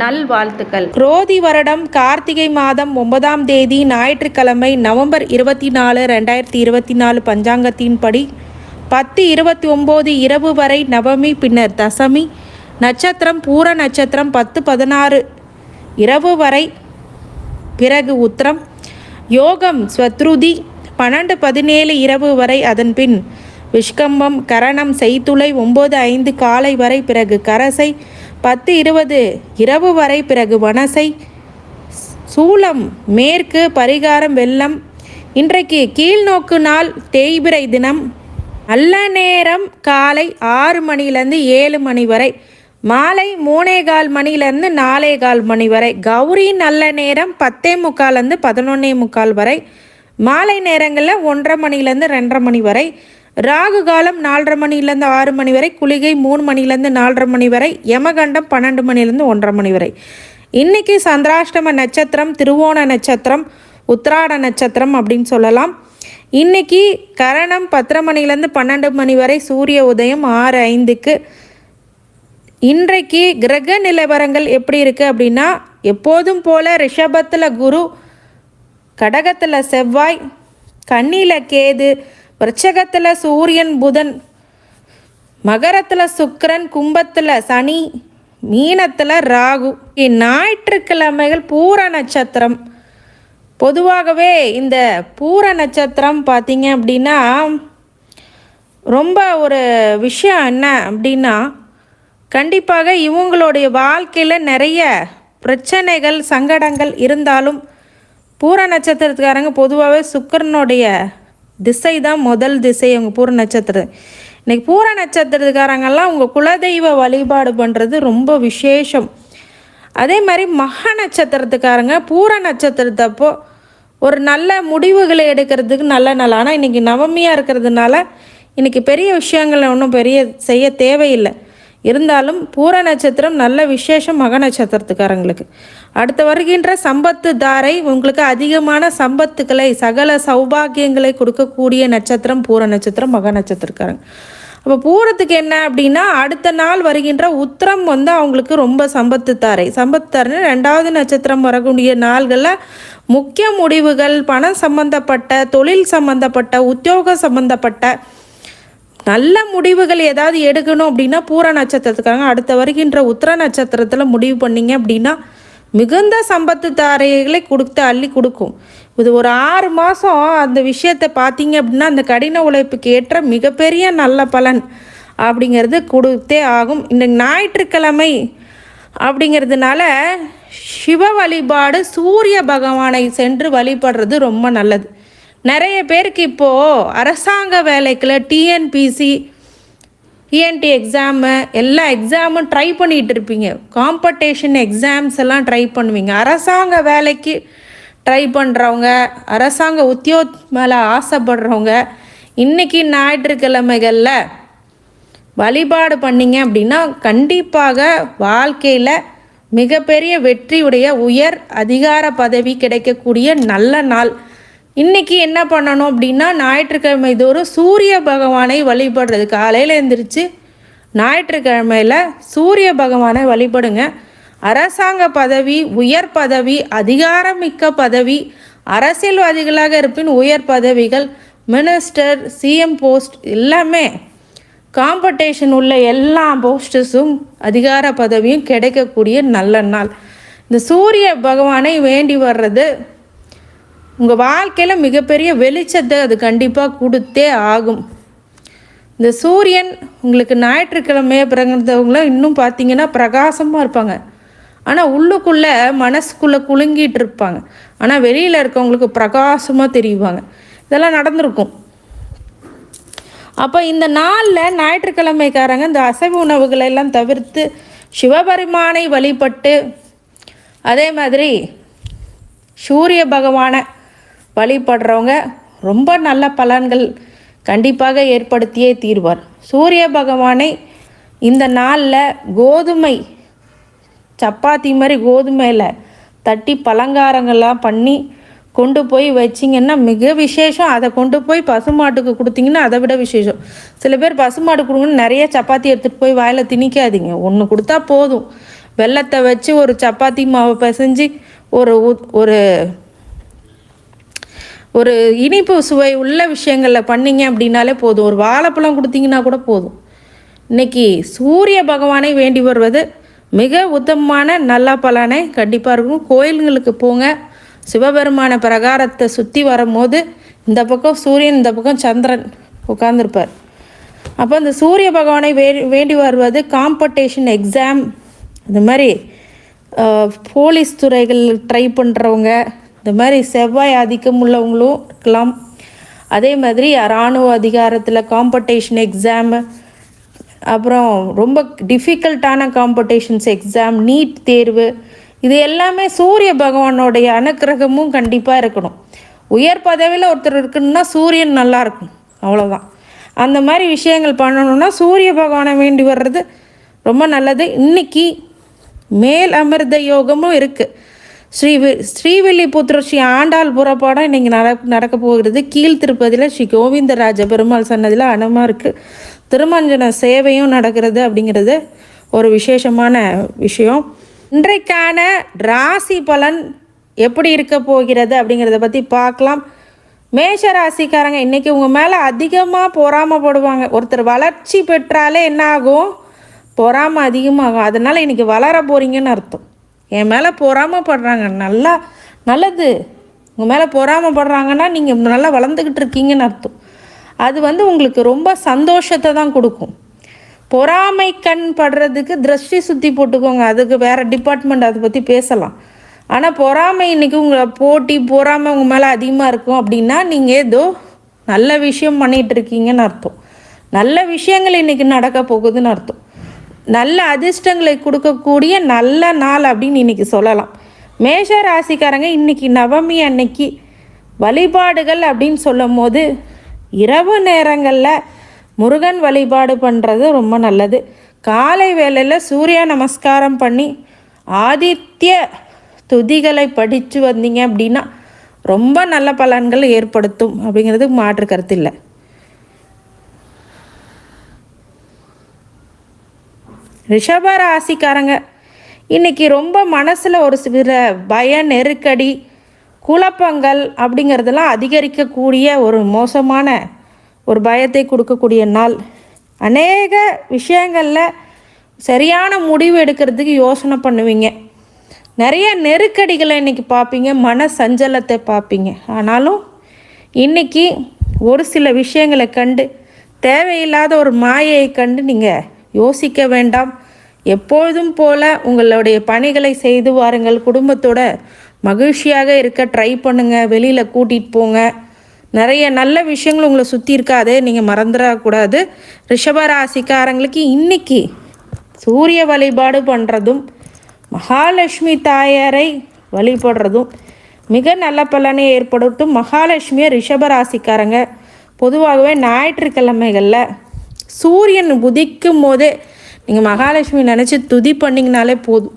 நல்வாழ்த்துக்கள். ரோதி வருடம் கார்த்திகை மாதம் ஒன்பதாம் தேதி ஞாயிற்றுக்கிழமை நவம்பர் இருபத்தி நாலு ரெண்டாயிரத்தி இருபத்தி நாலு பஞ்சாங்கத்தின்படி பத்து இருபத்தி ஒம்பது இரவு வரை நவமி பின்னர் தசமி நட்சத்திரம் பூர நட்சத்திரம் பத்து பதினாறு இரவு வரை பிறகு உத்திரம் யோகம் ஸ்வத்ருதி பன்னெண்டு பதினேழு இரவு வரை அதன் பின் விஷ்கம்பம் கரணம் செய்துளை ஒம்பது ஐந்து காலை வரை பிறகு கரசை பத்து இருபது இரவு வரை பிறகு வனசை சூளம் மேற்கு பரிகாரம் வெள்ளம். இன்றைக்கு கீழ்நோக்கு நாள் தேய்பிரை தினம். நல்ல நேரம் காலை ஆறு மணிலேருந்து ஏழு மணி வரை. மாலை மூணே கால் மணிலேருந்து நாலே கால் மணி வரை. கௌரி நல்ல நேரம் பத்தே முக்கால்லேருந்து பதினொன்னே முக்கால் வரை. மாலை நேரங்களில் ஒன்றரை மணிலேருந்து ரெண்டரை மணி வரை. ராகு காலம் நாலரை மணிலேருந்து ஆறு மணி வரை குளிகை மூணு மணிலேருந்து நாலரை மணி வரை யமகண்டம் பன்னெண்டு மணிலேருந்து ஒன்றரை மணி வரை. இன்றைக்கி சந்திராஷ்டம நட்சத்திரம் திருவோண நட்சத்திரம் உத்திராட நட்சத்திரம் அப்படின்னு சொல்லலாம். இன்னைக்கு கரணம் பத்தரை மணிலேருந்து பன்னெண்டு மணி வரை சூரிய உதயம் ஆறு ஐந்துக்கு. இன்றைக்கு கிரக நிலவரங்கள் எப்படி இருக்குது அப்படின்னா எப்போதும் போல ரிஷபத்தில் குரு கடகத்தில் செவ்வாய் கண்ணியில் கேது விருச்சகத்தில் சூரியன் புதன் மகரத்தில் சுக்கரன் கும்பத்தில் சனி மீனத்தில் ராகு. ஞாயிற்றுக்கிழமைகள் பூர நட்சத்திரம். பொதுவாகவே இந்த பூர நட்சத்திரம் பார்த்தீங்க அப்படின்னா ரொம்ப ஒரு விஷயம் என்ன அப்படின்னா கண்டிப்பாக இவங்களுடைய வாழ்க்கையில் நிறைய பிரச்சனைகள் சங்கடங்கள் இருந்தாலும் பூர நட்சத்திரத்துக்காரங்க பொதுவாகவே சுக்கரனுடைய திசை தான் முதல் திசை அவங்க பூர நட்சத்திரம். இன்னைக்கு பூர நட்சத்திரத்துக்காரங்கெல்லாம் உங்கள் குலதெய்வ வழிபாடு பண்ணுறது ரொம்ப விசேஷம். அதே மாதிரி மக நட்சத்திரத்துக்காரங்க பூர நட்சத்திரத்தப்போ ஒரு நல்ல முடிவுகளை எடுக்கிறதுக்கு நல்ல நாள். ஆனால் இன்றைக்கி நவமியாக இருக்கிறதுனால இன்றைக்கி பெரிய விஷயங்களை ஒன்றும் பெரிய செய்ய தேவையில்லை. இருந்தாலும் பூர நட்சத்திரம் நல்ல விசேஷம் மக நட்சத்திரத்துக்காரங்களுக்கு. அடுத்து வருகின்ற சம்பத்து தாரை உங்களுக்கு அதிகமான சம்பத்துக்களை சகல சௌபாகியங்களை கொடுக்கக்கூடிய நட்சத்திரம் பூர நட்சத்திரம் மக நட்சத்திரக்காரங்க. அப்போ பூரத்துக்கு என்ன அப்படின்னா அடுத்த நாள் வருகின்ற உத்திரம் வந்து அவங்களுக்கு ரொம்ப சம்பத்து தாரை. சம்பத்து தாரைன்னு ரெண்டாவது நட்சத்திரம் வரக்கூடிய நாள்களில் முக்கிய முடிவுகள் பணம் சம்பந்தப்பட்ட தொழில் சம்பந்தப்பட்ட உத்தியோக சம்பந்தப்பட்ட நல்ல முடிவுகள் ஏதாவது எடுக்கணும் அப்படின்னா பூர நட்சத்திரத்துக்காக அடுத்த வருகின்ற உத்திர நட்சத்திரத்தில் முடிவு பண்ணீங்க அப்படின்னா மிகுந்த சம்பத்து தாரைகளை கொடுத்து அள்ளி கொடுக்கும். இது ஒரு ஆறு மாதம் அந்த விஷயத்தை பார்த்தீங்க அப்படின்னா அந்த கடின உழைப்புக்கு ஏற்ற மிகப்பெரிய நல்ல பலன் அப்படிங்கிறது கொடுத்தே ஆகும். இந்த ஞாயிற்றுக்கிழமை அப்படிங்கிறதுனால சிவ வழிபாடு சூரிய பகவானை சென்று வழிபடுறது ரொம்ப நல்லது. நிறைய பேருக்கு இப்போது அரசாங்க வேலைக்குள்ள டிஎன்பிசி டிஎன்டி எக்ஸாமு எல்லா எக்ஸாமும் ட்ரை பண்ணிகிட்டு இருப்பீங்க. காம்படிஷன் எக்ஸாம்ஸ் எல்லாம் ட்ரை பண்ணுவீங்க. அரசாங்க வேலைக்கு ட்ரை பண்ணுறவங்க அரசாங்க உத்தியோக மேலே ஆசைப்படுறவங்க இன்றைக்கி ஞாயிற்றுக்கிழமைகளில் வழிபாடு பண்ணிங்க அப்படின்னா கண்டிப்பாக வாழ்க்கையில் மிகப்பெரிய வெற்றியுடைய உயர் அதிகார பதவி கிடைக்கக்கூடிய நல்ல நாள். இன்றைக்கி என்ன பண்ணணும் அப்படின்னா ஞாயிற்றுக்கிழமை தோறும் சூரிய பகவானை வழிபடுறது. காலையில் எழுந்திரிச்சு ஞாயிற்றுக்கிழமையில் சூரிய பகவானை வழிபடுங்க. அரசாங்க பதவி உயர் பதவி அதிகாரமிக்க பதவி அரசியல்வாதிகளாக இருப்பின் உயர் பதவிகள் மினிஸ்டர் சிஎம் போஸ்ட் எல்லாமே காம்படிஷன் உள்ள எல்லா போஸ்டஸும் அதிகார பதவியும் கிடைக்கக்கூடிய நல்ல நாள். இந்த சூரிய பகவானை வேண்டி வர்றது உங்கள் வாழ்க்கையில் மிகப்பெரிய வெளிச்சத்தை அது கண்டிப்பாக கொடுத்தே ஆகும். இந்த சூரியன் உங்களுக்கு ஞாயிற்றுக்கிழமையை பிறந்தவங்களாம் இன்னும் பார்த்தீங்கன்னா பிரகாசமாக இருப்பாங்க. ஆனால் உள்ளுக்குள்ளே மனசுக்குள்ளே குலுங்கிட்டு இருப்பாங்க. ஆனால் வெளியில் இருக்கவங்களுக்கு பிரகாசமாக தெரியுவாங்க இதெல்லாம் நடந்திருக்கும். அப்போ இந்த நாளில் ஞாயிற்றுக்கிழமைக்காரங்க இந்த அசைவ உணவுகளை எல்லாம் தவிர்த்து சிவபெருமானை வழிபட்டு அதே மாதிரி சூரிய பகவானை வழிபடுறவங்க ரொம்ப நல்ல பலன்கள் கண்டிப்பாக ஏற்படுத்தியே தீர்வார். சூரிய பகவானை இந்த நாளில் கோதுமை சப்பாத்தி மாதிரி கோதுமையில் தட்டி பலங்காரங்கள்லாம் பண்ணி கொண்டு போய் வச்சிங்கன்னா மிக விசேஷம். அதை கொண்டு போய் பசுமாட்டுக்கு கொடுத்தீங்கன்னா அதை விட விசேஷம். சில பேர் பசுமாடு கொடுங்கன்னு நிறைய சப்பாத்தி எடுத்துகிட்டு போய் வாயில் திணிக்காதீங்க. ஒன்று கொடுத்தா போதும். வெள்ளத்தை வச்சு ஒரு சப்பாத்தி மாவை பிசைஞ்சு ஒரு ஒரு ஒரு இனிப்பு சுவை உள்ள விஷயங்களில் பண்ணிங்க அப்படின்னாலே போதும். ஒரு வாழைப்பழம் கொடுத்தீங்கன்னா கூட போதும். இன்னைக்கு சூரிய பகவானை வேண்டி வருவது மிக உத்தமமான நல்ல பலனை கண்டிப்பாக இருக்கும். கோயில்களுக்கு போங்க. சிவபெருமான பிரகாரத்தை சுற்றி வரும்போது இந்த பக்கம் சூரியன் இந்த பக்கம் சந்திரன் உட்காந்துருப்பார் அப்போ அந்த சூரிய பகவானை வே வேண்டி வருவது காம்படிஷன் எக்ஸாம் இந்த மாதிரி போலீஸ் துறைகள் ட்ரை பண்ணுறவங்க இந்த மாதிரி செவ்வாய் ஆதிக்கம் உள்ளவங்களும் இருக்கலாம் அதே மாதிரி இராணுவ அதிகாரத்தில் காம்படிஷன் எக்ஸாமு அப்புறம் ரொம்ப டிஃபிகல்ட்டான காம்படிஷன்ஸ் எக்ஸாம் நீட் தேர்வு இது எல்லாமே சூரிய பகவானுடைய அனுக்கிரகமும் கண்டிப்பாக இருக்கணும். உயர் பதவியில் ஒருத்தர் இருக்குன்னா சூரியன் நல்லா இருக்கும். அவ்வளோதான் அந்த மாதிரி விஷயங்கள் பண்ணணும்னா சூரிய பகவானை வேண்டி வர்றது ரொம்ப நல்லது. இன்னைக்கு மேல் அமிர்த யோகமும் இருக்குது ஸ்ரீ ஸ்ரீவில்லிபுத்திர ஸ்ரீ ஆண்டாள் புறப்பாடம் இன்றைக்கி நட நடக்க போகிறது. கீழ் திருப்பதியில் ஸ்ரீ கோவிந்தராஜ பெருமாள் சன்னதியில் அனுமா இருக்குது திருமஞ்சன சேவையும் நடக்கிறது அப்படிங்கிறது ஒரு விசேஷமான விஷயம். இன்றைக்கான ராசி பலன் எப்படி இருக்க போகிறது அப்படிங்கிறத பற்றி பார்க்கலாம். மேஷ ராசிக்காரங்க இன்றைக்கி உங்கள் மேலே அதிகமாக பொறாமப்படுவாங்க. ஒருத்தர் வளர்ச்சி பெற்றாலே என்ன ஆகும் பொறாமல் அதிகமாகும். அதனால் இன்றைக்கி வளர போகிறீங்கன்னு அர்த்தம். என் மேலே பொறாமப்படுறாங்க. நல்லா நல்லது. உங்கள் மேலே பொறாமப்படுறாங்கன்னா நீங்கள் நல்லா வளர்ந்துக்கிட்டு இருக்கீங்கன்னு அர்த்தம். அது வந்து உங்களுக்கு ரொம்ப சந்தோஷத்தை தான் கொடுக்கும். பொறாமை கண் படுறதுக்கு திருஷ்டி சுற்றி போட்டுக்கோங்க. அதுக்கு வேறு டிபார்ட்மெண்ட் அதை பற்றி பேசலாம். ஆனால் பொறாமை இன்றைக்கி உங்களை போட்டி பொறாமை உங்கள் மேலே அதிகமாக இருக்கும் அப்படின்னா நீங்கள் ஏதோ நல்ல விஷயம் பண்ணிகிட்டு இருக்கீங்கன்னு அர்த்தம். நல்ல விஷயங்கள் இன்றைக்கி நடக்க போகுதுன்னு அர்த்தம். நல்ல அதிர்ஷ்டங்களை கொடுக்கக்கூடிய நல்ல நாள் அப்படின்னு இன்றைக்கி சொல்லலாம். மேஷ ராசிக்காரங்க இன்றைக்கி நவமி அன்னைக்கு வழிபாடுகள் அப்படின்னு சொல்லும் போது இரவு நேரங்களில் முருகன் வழிபாடு பண்ணுறது ரொம்ப நல்லது. காலை வேளையில் சூரிய நமஸ்காரம் பண்ணி ஆதித்ய துதிகளை படித்து வந்தீங்க அப்படின்னா ரொம்ப நல்ல பலன்கள் ஏற்படுத்தும் அப்படிங்கிறதுக்கு மாற்று கருத்து இல்லை. ரிஷப ராசிக்காரங்க. இன்றைக்கி ரொம்ப மனசில் ஒரு சில பய நெருக்கடி குழப்பங்கள் அப்படிங்கிறதெல்லாம் அதிகரிக்கக்கூடிய ஒரு மோசமான ஒரு பயத்தை கொடுக்கக்கூடிய நாள். அநேக விஷயங்களில் சரியான முடிவு எடுக்கிறதுக்கு யோசனை பண்ணுவீங்க. நிறைய நெருக்கடிகளை இன்றைக்கி பார்ப்பீங்க மன சஞ்சலத்தை பார்ப்பீங்க. ஆனாலும் இன்றைக்கி ஒரு சில விஷயங்களை கண்டு தேவையில்லாத ஒரு மாயையை கண்டு நீங்கள் யோசிக்க வேண்டாம். எப்பொழுதும் போல உங்களுடைய பணிகளை செய்து வாருங்கள். குடும்பத்தோட மகிழ்ச்சியாக இருக்க ட்ரை பண்ணுங்கள் வெளியில் கூட்டிகிட்டு போங்க. நிறைய நல்ல விஷயங்கள் உங்களை சுற்றி இருக்காது. நீங்கள் மறந்துடக்கூடாது ரிஷபராசிக்காரங்களுக்கு இன்னைக்கு சூரிய வழிபாடு பண்ணுறதும் மகாலட்சுமி தாயாரை வழிபடுறதும் மிக நல்ல பலனை ஏற்படுத்தும். மகாலட்சுமியை ரிஷபராசிக்காரங்க. பொதுவாகவே ஞாயிற்றுக்கிழமைகளில் சூரியன் உதிக்கும் போதே நீங்கள் மகாலட்சுமி நினச்சி துதி பண்ணிங்கனாலே போதும்.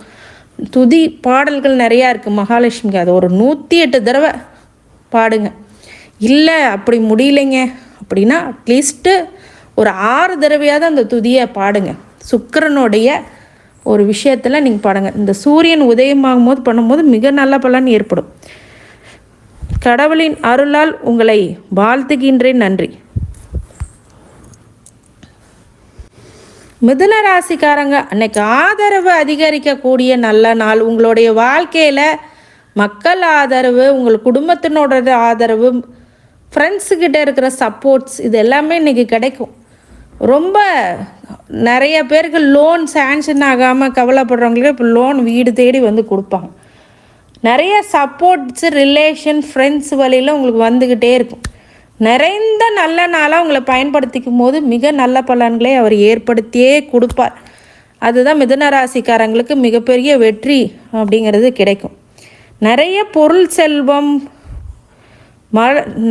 துதி பாடல்கள் நிறையா இருக்குது மகாலட்சுமிக்கு. அது ஒரு நூற்றி எட்டு தடவை பாடுங்க. இல்லை அப்படி முடியலைங்க. அப்படின்னா அட்லீஸ்ட்டு ஒரு ஆறு தடவையாவது அந்த துதியை பாடுங்க. சுக்கரனுடைய ஒரு விஷயத்தில் நீங்கள் பாடுங்க. இந்த சூரியன் உதயமாகும் போது பண்ணும்போது மிக நல்ல பலன் ஏற்படும். கடவுளின் அருளால் உங்களை வாழ்த்துகின்றேன். நன்றி. மிதுன ராசிக்காரங்க அன்னைக்கு ஆதரவு அதிகரிக்கக்கூடிய நல்ல நாள். உங்களுடைய வாழ்க்கையில் மக்கள் ஆதரவு உங்கள் குடும்பத்தினோட ஆதரவு ஃப்ரெண்ட்ஸுக்கிட்ட இருக்கிற சப்போர்ட்ஸ் இது எல்லாமே இன்றைக்கி கிடைக்கும். ரொம்ப நிறைய பேருக்கு லோன் சேங்ஷன் ஆகாமல் கவலைப்படுறவங்களுக்கு இப்போ லோன் வீடு தேடி வந்து கொடுப்பாங்க. நிறைய சப்போர்ட்ஸு ரிலேஷன் ஃப்ரெண்ட்ஸ் வழியில் உங்களுக்கு வந்துக்கிட்டே இருக்கும். நிறைந்த நல்ல நாளாக உங்களை பயன்படுத்திக்கும் போது மிக நல்ல பலன்களை அவர் ஏற்படுத்தியே கொடுப்பார். அதுதான் மிதுன ராசிக்காரங்களுக்கு மிகப்பெரிய வெற்றி அப்படிங்கிறது கிடைக்கும். நிறைய பொருள் செல்வம் ம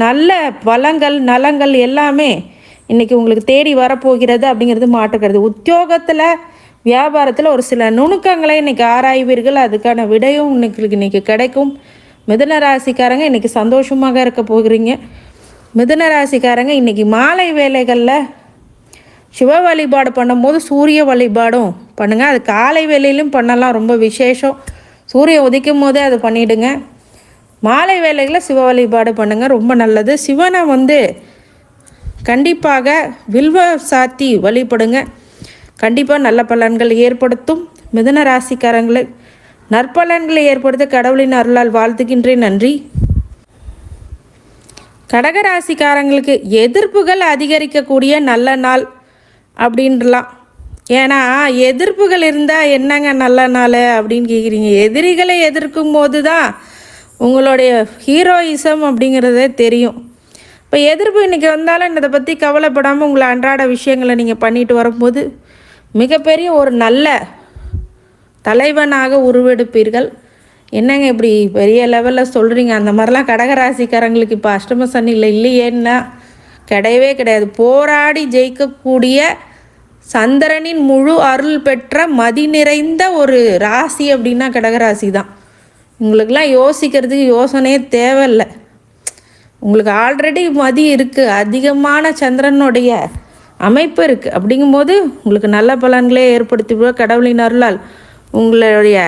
நல்ல வளங்கள் நலங்கள் எல்லாமே இன்றைக்கி உங்களுக்கு தேடி வரப்போகிறது அப்படிங்கிறது மாற்றுக்கிறது உத்தியோகத்தில் வியாபாரத்தில் ஒரு சில நுணுக்கங்களை இன்றைக்கி ஆராய்வீர்கள். அதுக்கான விடையும் இன்னைக்கு இன்றைக்கி கிடைக்கும். மிதுன ராசிக்காரங்க இன்றைக்கி சந்தோஷமாக இருக்க போகிறீங்க. மிதுன ராசிக்காரங்க இன்றைக்கி மாலை வேலைகளில் சிவ வழிபாடு பண்ணும்போது சூரிய வழிபாடும் பண்ணுங்கள் அது காலை வேலையிலும் பண்ணலாம் ரொம்ப விசேஷம். சூரியன் உதிக்கும் போதே அது பண்ணிவிடுங்க மாலை வேலைகளில் சிவ வழிபாடு பண்ணுங்கள் ரொம்ப நல்லது. சிவனை வந்து கண்டிப்பாக வில்வ சாத்தி வழிபடுங்க. கண்டிப்பாக நல்ல பலன்கள் ஏற்படுத்தும். மிதன ராசிக்காரங்களை நற்பலன்களை ஏற்படுத்த கடவுளின் அருளால் வாழ்த்துகின்றேன். நன்றி. கடகராசிக்காரங்களுக்கு எதிர்ப்புகள் அதிகரிக்கக்கூடிய நல்ல நாள் அப்படின்றலாம் ஏன்னா எதிர்ப்புகள் இருந்தால் என்னங்க நல்ல நாள் அப்படின்னு கேட்குறீங்க எதிரிகளை எதிர்க்கும் போது தான் உங்களுடைய ஹீரோயிசம் அப்படிங்கிறதே தெரியும். இப்போ எதிர்ப்பு இன்றைக்கி வந்தாலும் இதை பற்றி கவலைப்படாமல் உங்களை அன்றாட விஷயங்களை நீங்கள் பண்ணிட்டு வரும்போது மிகப்பெரிய ஒரு நல்ல தலைவனாக உருவெடுப்பீர்கள். என்னங்க இப்படி பெரிய லெவலில் சொல்கிறீங்க அந்த மாதிரிலாம் கடகராசிக்காரங்களுக்கு இப்போ அஷ்டம சனியில் இல்லையேன்னா கிடையவே கிடையாது. போராடி ஜெயிக்கக்கூடிய சந்திரனின் முழு அருள் பெற்ற மதி நிறைந்த ஒரு ராசி அப்படின்னா கடகராசி தான் உங்களுக்கெல்லாம் யோசிக்கிறதுக்கு யோசனையே தேவையில்லை. உங்களுக்கு ஆல்ரெடி மதி இருக்குது அதிகமான சந்திரனுடைய அமைப்பு இருக்குது அப்படிங்கும்போது உங்களுக்கு நல்ல பலன்களே ஏற்படுத்தி கடவுளின் அருளால் உங்களுடைய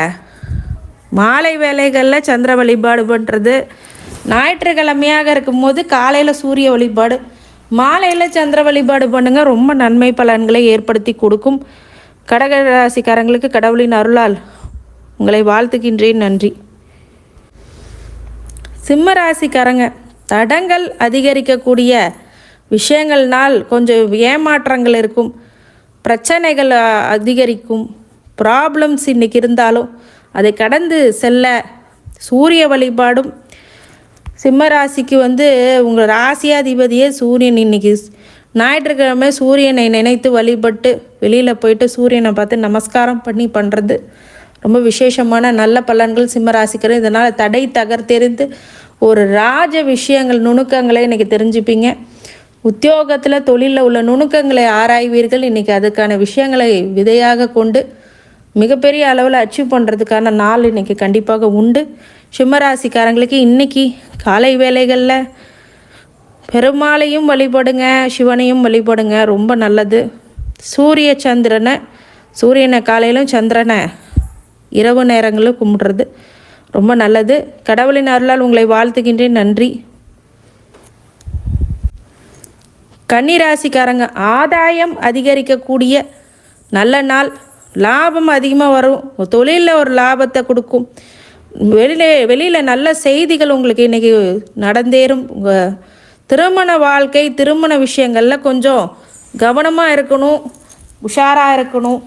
மாலை வேலைகளில் சந்திர வழிபாடு பண்ணுறது ஞாயிற்றுக்கிழமையாக இருக்கும்போது காலையில் சூரிய வழிபாடு. மாலையில் சந்திர வழிபாடு பண்ணுங்கள் ரொம்ப நன்மை பலன்களை ஏற்படுத்தி கொடுக்கும். கடக ராசிக்காரங்களுக்கு கடவுளின் அருளால் உங்களை வாழ்த்துக்கின்றேன் நன்றி. சிம்ம ராசிக்காரங்க தடங்கள் அதிகரிக்கக்கூடிய விஷயங்கள்னால் கொஞ்சம் ஏமாற்றங்கள் இருக்கும். பிரச்சனைகள் அதிகரிக்கும். ப்ராப்ளம்ஸ் இன்றைக்கி இருந்தாலும் அதை கடந்து செல்ல. சூரிய வழிபாடும். சிம்ம ராசிக்கு வந்து உங்கள் ராசியாதிபதியே சூரியன் இன்னைக்கு. ஞாயிற்றுக்கிழமை சூரியனை நினைத்து வழிபட்டு வெளியில் போயிட்டு சூரியனை பார்த்து நமஸ்காரம் பண்ணி பண்ணுறது ரொம்ப விசேஷமான நல்ல பலன்கள் சிம்ம இதனால் தடை தகர்த்தெறிந்து ஒரு ராஜ விஷயங்கள் நுணுக்கங்களை இன்றைக்கி தெரிஞ்சுப்பீங்க. உத்தியோகத்தில் தொழிலில் உள்ள நுணுக்கங்களை ஆராய்வீர்கள். இன்றைக்கி அதுக்கான விஷயங்களை விதையாக கொண்டு மிகப்பெரிய அளவில் அச்சீவ் பண்ணுறதுக்கான நாள் இன்றைக்கி கண்டிப்பாக உண்டு. சிம்மராசிக்காரங்களுக்கு இன்றைக்கி காலை வேலைகளில் பெருமாளையும் வழிபடுங்க சிவனையும் வழிபடுங்க. ரொம்ப நல்லது. சூரிய சந்திரனை சூரியனை காலையிலும் சந்திரனை இரவு நேரங்களும் கும்பிட்றது ரொம்ப நல்லது. கடவுளின் அருளால் உங்களை வாழ்த்துகின்றேன். நன்றி. கன்னிராசிக்காரங்க ஆதாயம் அதிகரிக்கக்கூடிய நல்ல நாள். லாபம் அதிகமாக வரும். தொழிலில் ஒரு லாபத்தை கொடுக்கும். வெளியில் வெளியில் நல்ல செய்திகள் உங்களுக்கு இன்றைக்கி நடந்தேறும். உங்கள் திருமண வாழ்க்கை திருமண விஷயங்களில் கொஞ்சம் கவனமாக இருக்கணும். உஷாராக இருக்கணும்.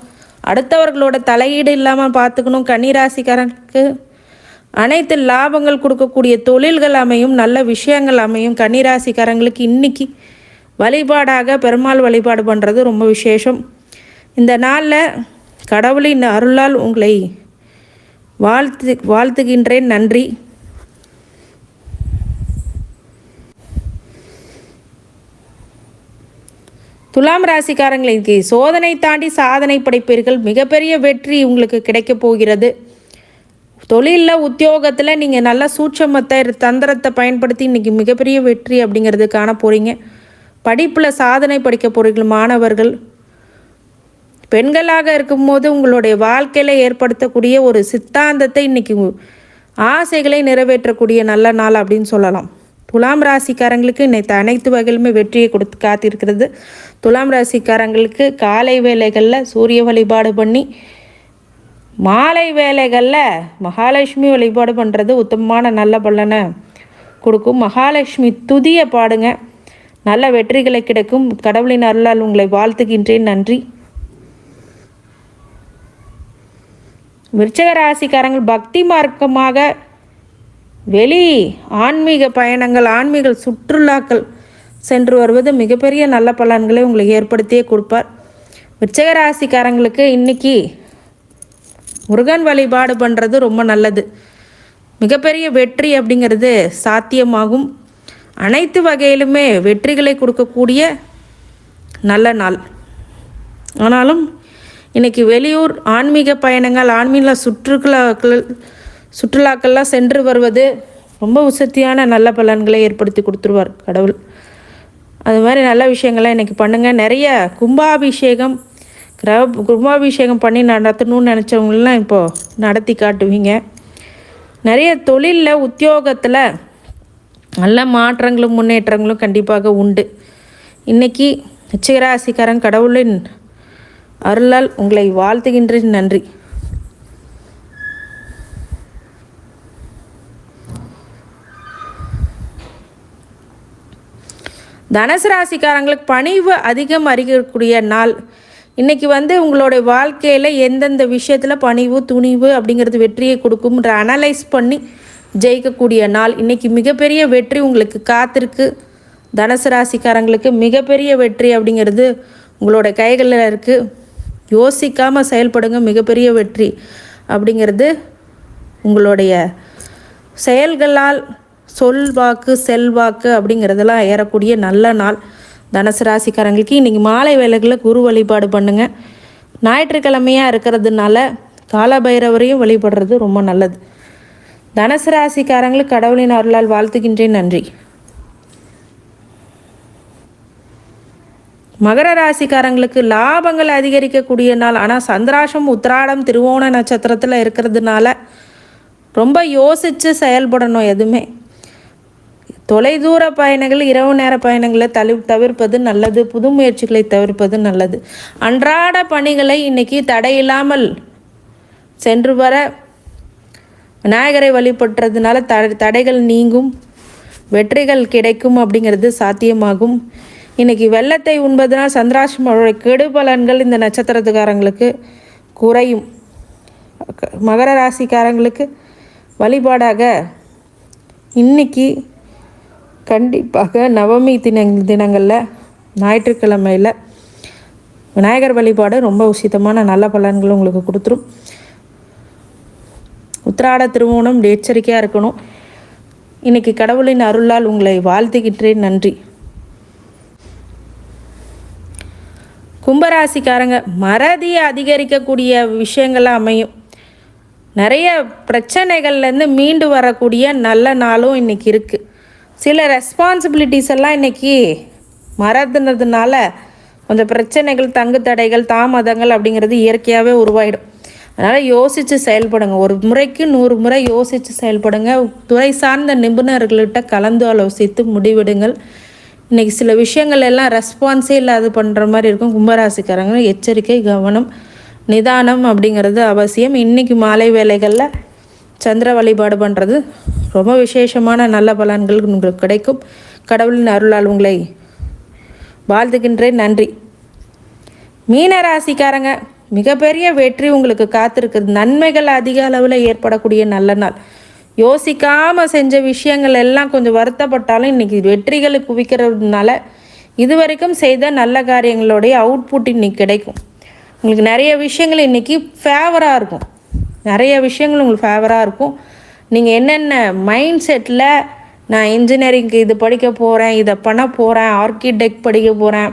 அடுத்தவர்களோட தலையீடு இல்லாமல் பார்த்துக்கணும். கன்னிராசிக்காரனுக்கு அனைத்து லாபங்கள் கொடுக்கக்கூடிய தொழில்கள் அமையும். நல்ல விஷயங்கள் அமையும். கன்னிராசிக்காரங்களுக்கு இன்றைக்கி வழிபாடாக பெருமாள் வழிபாடு பண்ணுறது ரொம்ப விசேஷம். இந்த நாளில் கடவுளின் அருளால் உங்களை வாழ்த்து வாழ்த்துகின்றேன். நன்றி. துலாம் ராசிக்காரங்களுக்கு சோதனை தாண்டி சாதனை படைப்பீர்கள். மிகப்பெரிய வெற்றி உங்களுக்கு கிடைக்கப் போகிறது. தொழிலில் உத்தியோகத்தில் நீங்கள் நல்ல சூட்சமத்தை தந்திரத்தை பயன்படுத்தி இன்றைக்கி மிகப்பெரிய வெற்றி அப்படிங்கிறது காண போகிறீங்க படிப்பில் சாதனை படிக்க போகிறீர்கள் மாணவர்கள். பெண்களாக இருக்கும்போது உங்களுடைய வாழ்க்கையில் ஏற்படுத்தக்கூடிய ஒரு சித்தாந்தத்தை இன்றைக்கி ஆசைகளை நிறைவேற்றக்கூடிய நல்ல நாள் அப்படின்னு சொல்லலாம். துலாம் ராசிக்காரங்களுக்கு இன்னைக்கு அனைத்து வகையிலுமே வெற்றியை கொடுத்து காத்திருக்கிறது. துலாம் ராசிக்காரங்களுக்கு காலை வேலைகளில் சூரிய வழிபாடு பண்ணி மாலை வேலைகளில் மகாலட்சுமி வழிபாடு பண்ணுறது உத்தமமான நல்ல பலனை கொடுக்கும். மகாலட்சுமி துதியை பாடுங்க. நல்ல வெற்றிகளை கிடைக்கும். கடவுளின் அருளால் உங்களை வாழ்த்துகின்றேன். நன்றி. விருச்சக ராசிக்காரங்கள் பக்தி மார்க்கமாக வெளி ஆன்மீக பயணங்கள் ஆன்மீக சுற்றுலாக்கள் சென்று வருவது மிகப்பெரிய நல்ல பலன்களை உங்களுக்கு ஏற்படுத்தியே கொடுப்பார். விருச்சக ராசிக்காரங்களுக்கு இன்றைக்கி முருகன் வழிபாடு பண்ணுறது ரொம்ப நல்லது. மிகப்பெரிய வெற்றி அப்படிங்கிறது சாத்தியமாகும். அனைத்து வகையிலுமே வெற்றிகளை கொடுக்கக்கூடிய நல்ல நாள். ஆனாலும் இன்றைக்கி வெளியூர் ஆன்மீக பயணங்கள் ஆன்மீக சுற்றுலாக்கள் சுற்றுலாக்கள்லாம் சென்று வருவது ரொம்ப உசத்தியான நல்ல பலன்களை ஏற்படுத்தி கொடுத்துருவார் கடவுள். அது மாதிரி நல்ல விஷயங்கள்லாம் இன்றைக்கி பண்ணுங்கள் நிறைய கும்பாபிஷேகம் கிரக கும்பாபிஷேகம் பண்ணி நடத்தணும்னு நினச்சவங்களெலாம் இப்போது நடத்தி காட்டுவீங்க. நிறைய தொழிலில் உத்தியோகத்தில் நல்ல மாற்றங்களும் முன்னேற்றங்களும் கண்டிப்பாக உண்டு. இன்றைக்கி நிச்சயராசிக்காரன் கடவுளின் அருளால் உங்களை வாழ்த்துகின்றேன். நன்றி. தனுசு ராசிக்காரங்களுக்கு பணிவு அதிகம் அறிக்கக்கூடிய நாள். இன்றைக்கி வந்து உங்களுடைய வாழ்க்கையில் எந்தெந்த விஷயத்தில் பணிவு துணிவு அப்படிங்கிறது வெற்றியை கொடுக்கும்ன்ற அனலைஸ் பண்ணி ஜெயிக்கக்கூடிய நாள். இன்றைக்கி மிகப்பெரிய வெற்றி உங்களுக்கு காத்திருக்கு. தனுசு ராசிக்காரங்களுக்கு மிகப்பெரிய வெற்றி அப்படிங்கிறது உங்களோட கைகளில் இருக்குது யோசிக்காமல் செயல்படுங்க மிகப்பெரிய வெற்றி அப்படிங்கிறது உங்களுடைய செயல்களால் சொல்வாக்கு செல்வாக்கு அப்படிங்கிறதெல்லாம் ஏறக்கூடிய நல்ல நாள். தனுசு ராசிக்காரங்களுக்கு இன்றைக்கி மாலை வேலைகளில் குரு வழிபாடு பண்ணுங்கள் ஞாயிற்றுக்கிழமையாக இருக்கிறதுனால காலபைரவரையும் வழிபடுறது ரொம்ப நல்லது. தனுசு ராசிக்காரங்களுக்கு கடவுளின் அருளால் வாழ்த்துகின்றேன் நன்றி. மகர ராசிக்காரங்களுக்கு லாபங்கள் அதிகரிக்கக்கூடிய நாள். ஆனால் சந்திராசம் உத்திராடம் திருவோண நட்சத்திரத்தில் இருக்கிறதுனால ரொம்ப யோசித்து செயல்படணும் எதுவுமே. தொலைதூர பயணங்கள் இரவு நேர பயணங்களை தளி தவிர்ப்பது நல்லது. புது முயற்சிகளை தவிர்ப்பது நல்லது. அன்றாட பணிகளை இன்றைக்கி தடையில்லாமல் சென்று வர விநாயகரை வழிபட்டுறதுனால த தடைகள் நீங்கும். வெற்றிகள் கிடைக்கும் அப்படிங்கிறது சாத்தியமாகும். இன்றைக்கி வெள்ளத்தை உண்பதனால் சந்திராஷ்டமோட கெடு பலன்கள் இந்த நட்சத்திரத்துக்காரங்களுக்கு குறையும். மகர ராசிக்காரங்களுக்கு வழிபாடாக இன்னைக்கு கண்டிப்பாக நவமி தின தினங்களில் ஞாயிற்றுக்கிழமையில் விநாயகர் வழிபாடு ரொம்ப உசிதமான நல்ல பலன்கள் உங்களுக்கு கொடுத்துரும். உத்திராட திருமணம் எச்சரிக்கையாக இருக்கணும். இன்றைக்கி கடவுளின் அருளால் உங்களை வாழ்த்துகின்றேன். நன்றி. கும்பராசிக்காரங்க மறதி அதிகரிக்கக்கூடிய விஷயங்கள்லாம் அமையும். நிறைய பிரச்சனைகள்லேருந்து மீண்டு வரக்கூடிய நல்ல நாளும் இன்றைக்கி இருக்குது சில ரெஸ்பான்சிபிலிட்டிஸ் எல்லாம் இன்றைக்கி மறந்துனதுனால கொஞ்சம் பிரச்சனைகள் தங்கு தடைகள் தாமதங்கள் அப்படிங்கிறது இயற்கையாகவே உருவாயிடும். அதனால் யோசித்து செயல்படுங்க. ஒரு முறைக்கு நூறு முறை யோசித்து செயல்படுங்க. துறை சார்ந்த நிபுணர்கள்கிட்ட கலந்து ஆலோசித்து முடிவெடுங்கள். இன்றைக்கி சில விஷயங்கள் எல்லாம் ரெஸ்பான்ஸே இல்லாது பண்ணுற மாதிரி இருக்கும். கும்பராசிக்காரங்க எச்சரிக்கை கவனம் நிதானம் அப்படிங்கிறது அவசியம். இன்றைக்கி மாலை வேலைகளில் சந்திர வழிபாடு பண்ணுறது ரொம்ப விசேஷமான நல்ல பலன்கள் உங்களுக்கு கிடைக்கும். கடவுளின் அருளால் உங்களை வாழ்த்துகின்றேன். நன்றி. மீன ராசிக்காரங்க மிகப்பெரிய வெற்றி உங்களுக்கு காத்திருக்கிறது. நன்மைகள் அதிக அளவில் ஏற்படக்கூடிய நல்ல நாள். யோசிக்காமல் செஞ்ச விஷயங்கள் எல்லாம் கொஞ்சம் வருத்தப்பட்டாலும் இன்றைக்கி வெற்றிகளை குவிக்கிறதுனால இது வரைக்கும் செய்த நல்ல காரியங்களுடைய அவுட்புட் இன்றைக்கி கிடைக்கும். உங்களுக்கு நிறைய விஷயங்கள் இன்றைக்கி ஃபேவராக இருக்கும். நிறைய விஷயங்கள் உங்களுக்கு ஃபேவராக இருக்கும். நீங்கள் என்னென்ன மைண்ட் செட்டில் நான் இன்ஜினியரிங்க்கு இது படிக்க போகிறேன் இதை பண்ண போகிறேன் ஆர்கிடெக்ட் படிக்க போகிறேன்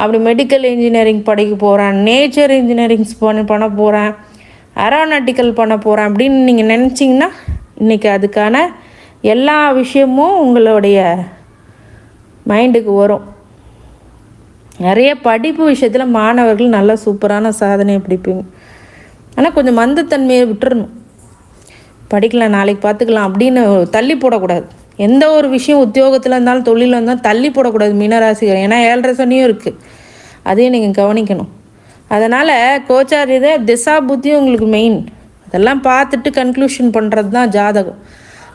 அப்படி மெடிக்கல் இன்ஜினியரிங் படிக்க போகிறேன் நேச்சர் இன்ஜினியரிங்ஸ் பண்ண பண்ண போகிறேன் அரோனாட்டிக்கல் பண்ண போகிறேன் அப்படின்னு நீங்கள் நினச்சிங்கன்னா இன்றைக்கி அதுக்கான எல்லா விஷயமும் உங்களுடைய மைண்டுக்கு வரும். நிறைய படிப்பு விஷயத்தில் மாணவர்கள் நல்ல சூப்பரான சாதனையை பிடிப்பீங்க. ஆனால் கொஞ்சம் மந்தத்தன்மையை விட்டுறணும். படிக்கலாம் நாளைக்கு பார்த்துக்கலாம் அப்படின்னு தள்ளி போடக்கூடாது. எந்த ஒரு விஷயம் உத்தியோகத்தில் இருந்தாலும் தொழிலில் இருந்தாலும் தள்ளி போடக்கூடாது. மீனராசிகர் ஏன்னா ஏழரை சனியும் இருக்குது அதையும் நீங்கள் கவனிக்கணும். அதனால் கோச்சார் இதை திசா புத்தியும் உங்களுக்கு மெயின் அதெல்லாம் பார்த்துட்டு கன்க்ளூஷன் பண்ணுறது தான் ஜாதகம்.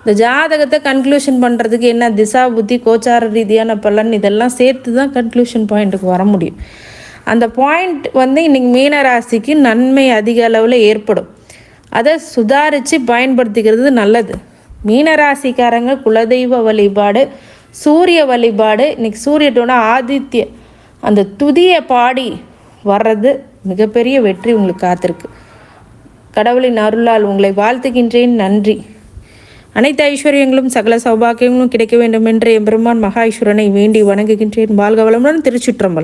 இந்த ஜாதகத்தை கன்க்ளூஷன் பண்ணுறதுக்கு என்ன திசா புத்தி கோச்சார ரீதியான பலன் இதெல்லாம் சேர்த்து தான் கன்க்ளூஷன் பாயிண்ட்டுக்கு வர முடியும். அந்த பாயிண்ட் வந்து இன்றைக்கி மீனராசிக்கு நன்மை அதிக அளவில் ஏற்படும். அதை சுதாரித்து பயன்படுத்திக்கிறது நல்லது. மீனராசிக்காரங்க குலதெய்வ வழிபாடு சூரிய வழிபாடு இன்றைக்கி சூரியட்டோட ஆதித்ய. அந்த துதியை பாடி வர்றது மிகப்பெரிய வெற்றி உங்களுக்கு காத்திருக்கு. கடவுளின் அருளால் உங்களை வாழ்த்துகின்றேன். நன்றி. அனைத்து ஐஸ்வர்யங்களும் சகல சௌபாகியங்களும் கிடைக்க வேண்டும் என்று எம்பெருமான் மகா ஈஸ்வரனை வேண்டி வணங்குகின்றேன். வாழ்க வளமுடன் திருச்சிற்றம்பலம்.